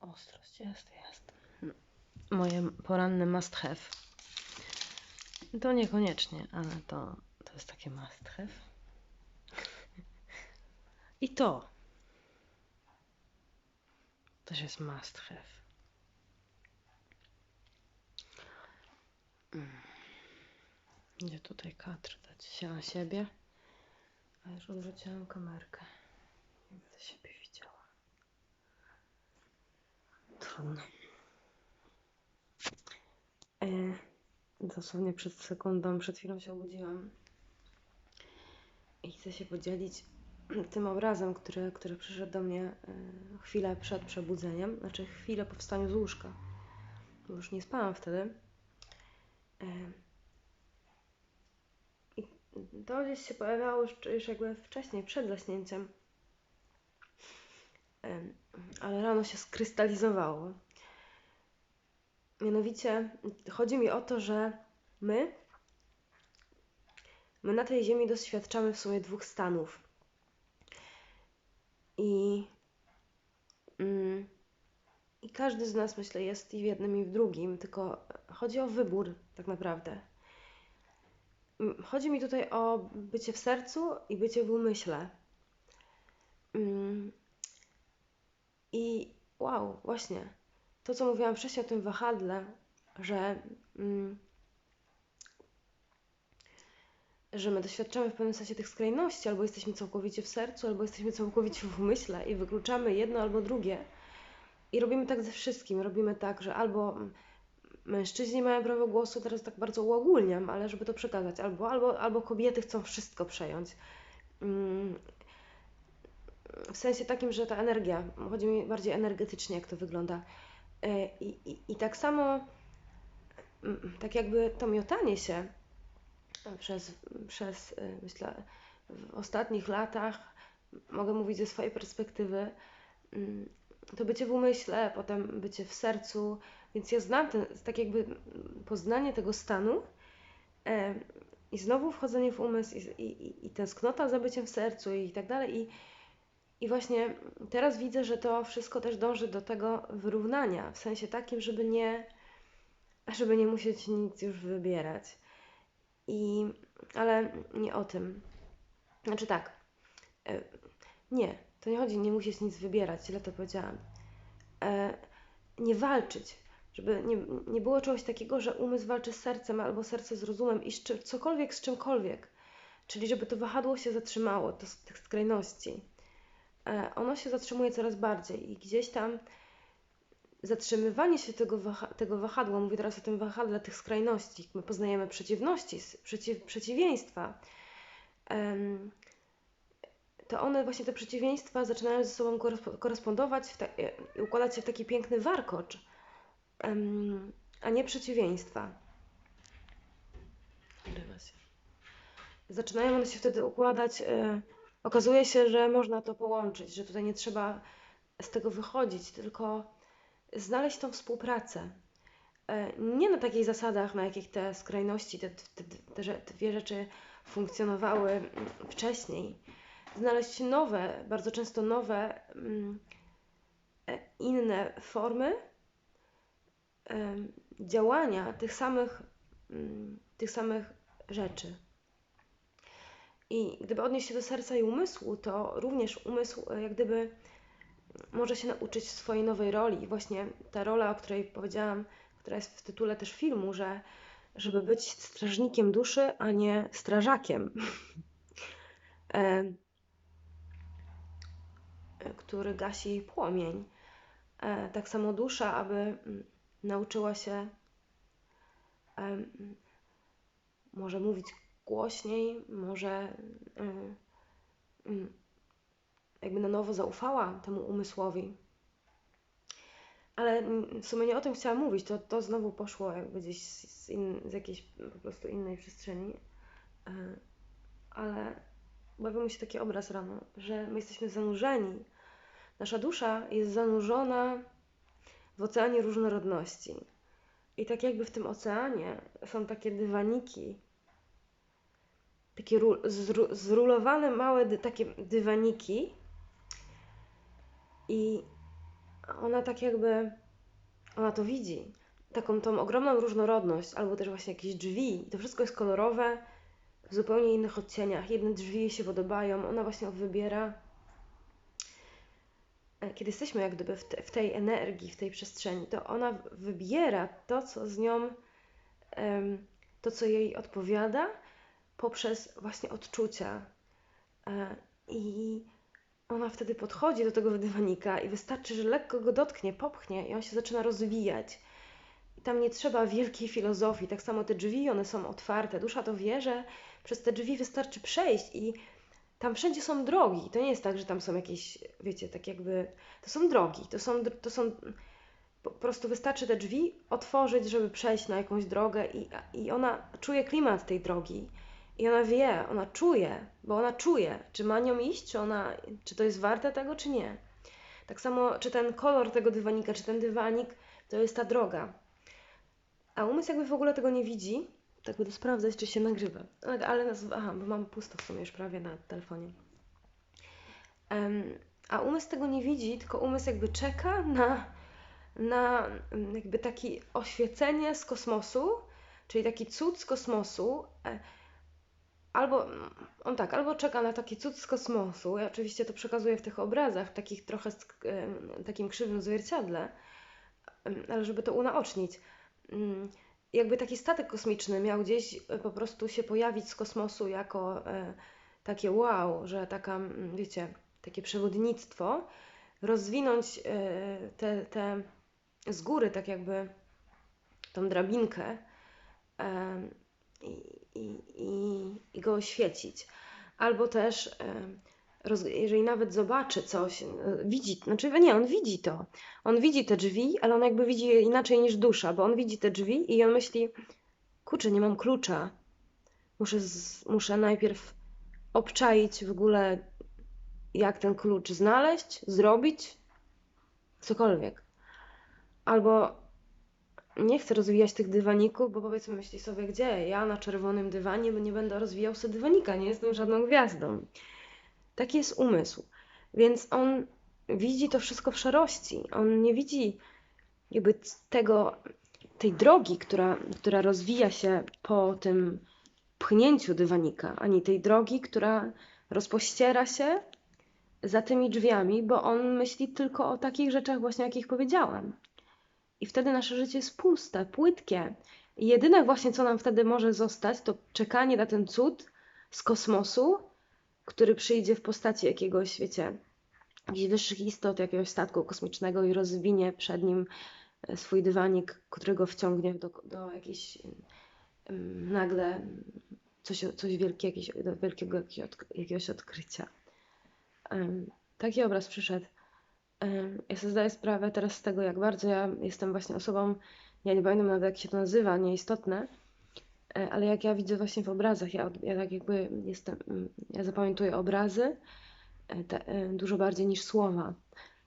Ostrość jest, jest. Moje poranne must have. To niekoniecznie, ale to, to jest takie must have. I to też jest must have. Mm. Gdzie tutaj kadr dać się na siebie? A już odwróciłam kamerkę. Nie będę siebie widziała. Trudno. E, dosłownie przed sekundą, przed chwilą się obudziłam. I chcę się podzielić tym obrazem, który, który przyszedł do mnie e, chwilę przed przebudzeniem, znaczy chwilę po wstaniu z łóżka. Bo już nie spałam wtedy. E, I to gdzieś się pojawiało już, już jakby wcześniej, przed zaśnięciem. Ale rano się skrystalizowało. Mianowicie chodzi mi o to, że my, my na tej ziemi doświadczamy w sumie dwóch stanów. I, mm, I każdy z nas, myślę, jest i w jednym, i w drugim, tylko chodzi o wybór, tak naprawdę. Chodzi mi tutaj o bycie w sercu i bycie w umyśle. Mm, I wow, właśnie to, co mówiłam wcześniej o tym wahadle, że, mm, że my doświadczamy w pewnym sensie tych skrajności, albo jesteśmy całkowicie w sercu, albo jesteśmy całkowicie w umyśle i wykluczamy jedno albo drugie. I robimy tak ze wszystkim. Robimy tak, że albo mężczyźni mają prawo głosu, teraz tak bardzo uogólniam, ale żeby to przekazać, albo, albo, albo kobiety chcą wszystko przejąć. Mm, w sensie takim, że ta energia, chodzi mi bardziej energetycznie, jak to wygląda E, I, i, I tak samo, mm, tak jakby to miotanie się przez, przez e, myślę, w ostatnich latach, mogę mówić ze swojej perspektywy, mm, to bycie w umyśle, potem bycie w sercu, więc ja znam ten, tak jakby poznanie tego stanu e, i znowu wchodzenie w umysł i, i, i tęsknota za byciem w sercu i tak dalej. I, i właśnie teraz widzę, że to wszystko też dąży do tego wyrównania, w sensie takim, żeby nie, żeby nie musieć nic już wybierać. I, ale nie o tym. Znaczy tak, e, nie, to nie chodzi, nie musieć nic wybierać, źle to powiedziałam. E, nie walczyć, żeby nie, nie było czegoś takiego, że umysł walczy z sercem albo serce z rozumem i z cokolwiek z czymkolwiek. Czyli żeby to wahadło się zatrzymało, to z tych skrajności ono się zatrzymuje coraz bardziej i gdzieś tam zatrzymywanie się tego, waha tego wahadła, mówię teraz o tym wahadle tych skrajności, my poznajemy przeciwności, przeciw przeciwieństwa, to one właśnie te przeciwieństwa zaczynają ze sobą korespondować i układać się w taki piękny warkocz, a nie przeciwieństwa. Zaczynają one się wtedy układać e, okazuje się, że można to połączyć, że tutaj nie trzeba z tego wychodzić, tylko znaleźć tą współpracę. E, nie na takich zasadach, na jakich te skrajności, te, te, te, te dwie rzeczy funkcjonowały wcześniej. Znaleźć nowe, bardzo często nowe, mm, e, inne formy działania tych samych, mm, tych samych rzeczy. I gdyby odnieść się do serca i umysłu, to również umysł e, jak gdyby może się nauczyć swojej nowej roli. I właśnie ta rola, o której powiedziałam, która jest w tytule też filmu, że żeby być strażnikiem duszy, a nie strażakiem. e, e który gasi płomień. Tak samo dusza, aby m, nauczyła się może mówić głośniej, może y, y, jakby na nowo zaufała temu umysłowi. Ale w sumie nie o tym chciałam mówić, to, to znowu poszło jakby gdzieś z, in, z jakiejś po prostu innej przestrzeni. E, ale bawił mi się taki obraz rano, że my jesteśmy zanurzeni. Nasza dusza jest zanurzona w oceanie różnorodności. I tak jakby w tym oceanie są takie dywaniki, takie zrulowane małe dy, takie dywaniki i ona tak jakby, ona to widzi. Taką tą ogromną różnorodność, albo też właśnie jakieś drzwi. To wszystko jest kolorowe, w zupełnie innych odcieniach. Jedne drzwi jej się podobają, ona właśnie wybiera. E, kiedy jesteśmy jak gdyby w, te, w tej energii, w tej przestrzeni, to ona wybiera to, co z nią, to, co jej odpowiada, poprzez właśnie odczucia. E, I ona wtedy podchodzi do tego dywanika i wystarczy, że lekko go dotknie, popchnie i on się zaczyna rozwijać. I tam nie trzeba wielkiej filozofii. Tak samo te drzwi, one są otwarte. Dusza to wie, że przez te drzwi wystarczy przejść i tam wszędzie są drogi. To nie jest tak, że tam są jakieś, wiecie, tak jakby. To są drogi. To są, to są po prostu wystarczy te drzwi otworzyć, żeby przejść na jakąś drogę i, i ona czuje klimat tej drogi. I ona wie, ona czuje, bo ona czuje, czy ma nią iść, czy, ona, czy to jest warte tego, czy nie. Tak samo, czy ten kolor tego dywanika, czy ten dywanik to jest ta droga. A umysł jakby w ogóle tego nie widzi, tak będę sprawdzać, czy się nagrywa. Ale, nas, aha, bo mam pusto w sumie już prawie na telefonie. Um, a umysł tego nie widzi, tylko umysł jakby czeka na, na jakby takie oświecenie z kosmosu, czyli taki cud z kosmosu, e, albo on tak, albo czeka na taki cud z kosmosu. Ja oczywiście to przekazuję w tych obrazach, takich trochę z, takim krzywym zwierciadle, ale żeby to unaocznić. Mm, jakby taki statek kosmiczny miał gdzieś e, po prostu się pojawić z kosmosu jako e, takie wow, że taka, wiecie, takie przewodnictwo, rozwinąć e, te, te z góry tak jakby tą drabinkę i, i, i go oświecić. Albo też, jeżeli nawet zobaczy coś, widzi, znaczy nie, on widzi to. On widzi te drzwi, ale on jakby widzi je inaczej niż dusza, bo on widzi te drzwi i on myśli, kurczę, nie mam klucza. Muszę, z, muszę najpierw obczaić w ogóle, jak ten klucz znaleźć, zrobić, cokolwiek. Albo nie chcę rozwijać tych dywaników, bo powiedzmy myśli sobie, gdzie ja na czerwonym dywanie nie będę rozwijał sobie dywanika, nie jestem żadną gwiazdą. Taki jest umysł. Więc on widzi to wszystko w szarości. On nie widzi jakby tego, tej drogi, która, która rozwija się po tym pchnięciu dywanika, ani tej drogi, która rozpościera się za tymi drzwiami, bo on myśli tylko o takich rzeczach właśnie, jakich powiedziałam. I wtedy nasze życie jest puste, płytkie. I jedyne właśnie, co nam wtedy może zostać, to czekanie na ten cud z kosmosu, który przyjdzie w postaci jakiegoś, wiecie, jakichś wyższych istot, jakiegoś statku kosmicznego i rozwinie przed nim e, swój dywanik, którego wciągnie do, do jakiejś nagle coś, coś wielkiego, jakiegoś, wielkiego jakiegoś, od, jakiegoś odkrycia. Taki obraz przyszedł. Ja sobie zdaję sprawę teraz z tego, jak bardzo ja jestem właśnie osobą, ja nie pamiętam nawet jak się to nazywa, nieistotne, e, ale jak ja widzę właśnie w obrazach, ja, ja tak jakby jestem, mm, ja zapamiętuję obrazy e, te, e, dużo bardziej niż słowa.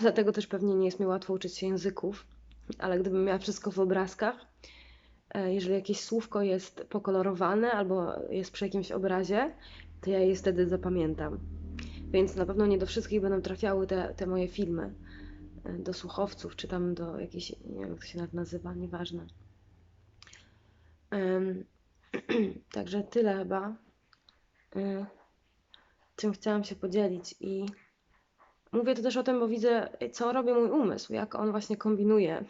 Dlatego też pewnie nie jest mi łatwo uczyć się języków, ale gdybym miała wszystko w obrazkach, jeżeli jakieś słówko jest pokolorowane albo jest przy jakimś obrazie, to ja je wtedy zapamiętam. Więc na pewno nie do wszystkich będą trafiały te, te moje filmy. E, do słuchowców, czy tam do jakiejś, nie wiem jak to się nazywa, nieważne. Także tyle chyba, um, czym chciałam się podzielić. I mówię to też o tym, bo widzę, co robi mój umysł, jak on właśnie kombinuje,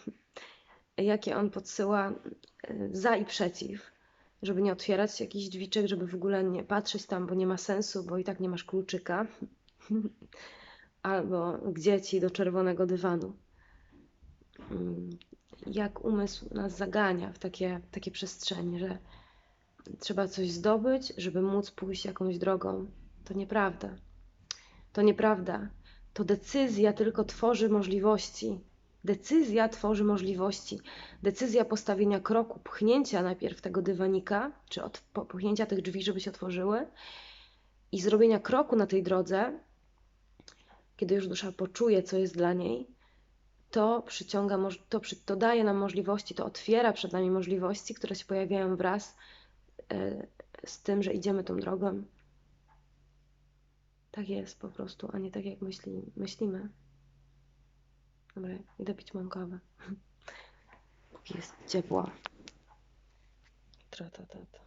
jakie on podsyła e, za i przeciw żeby nie otwierać jakichś drzwiczek, żeby w ogóle nie patrzeć tam, bo nie ma sensu, bo i tak nie masz kluczyka. Albo gdzie ci do czerwonego dywanu. Mm, jak umysł nas zagania w takie, takie przestrzenie, że trzeba coś zdobyć, żeby móc pójść jakąś drogą. To nieprawda. To nieprawda. To decyzja tylko tworzy możliwości. Decyzja tworzy możliwości. Decyzja postawienia kroku, pchnięcia najpierw tego dywanika, czy od, pchnięcia tych drzwi, żeby się otworzyły, i zrobienia kroku na tej drodze, kiedy już dusza poczuje, co jest dla niej, to przyciąga, to, to daje nam możliwości, to otwiera przed nami możliwości, które się pojawiają wraz e, z tym, że idziemy tą drogą. Tak jest po prostu, a nie tak jak myśli, myślimy. Dobra, idę pić moją kawę. Jest ciepła. Tra, ta, ta, ta.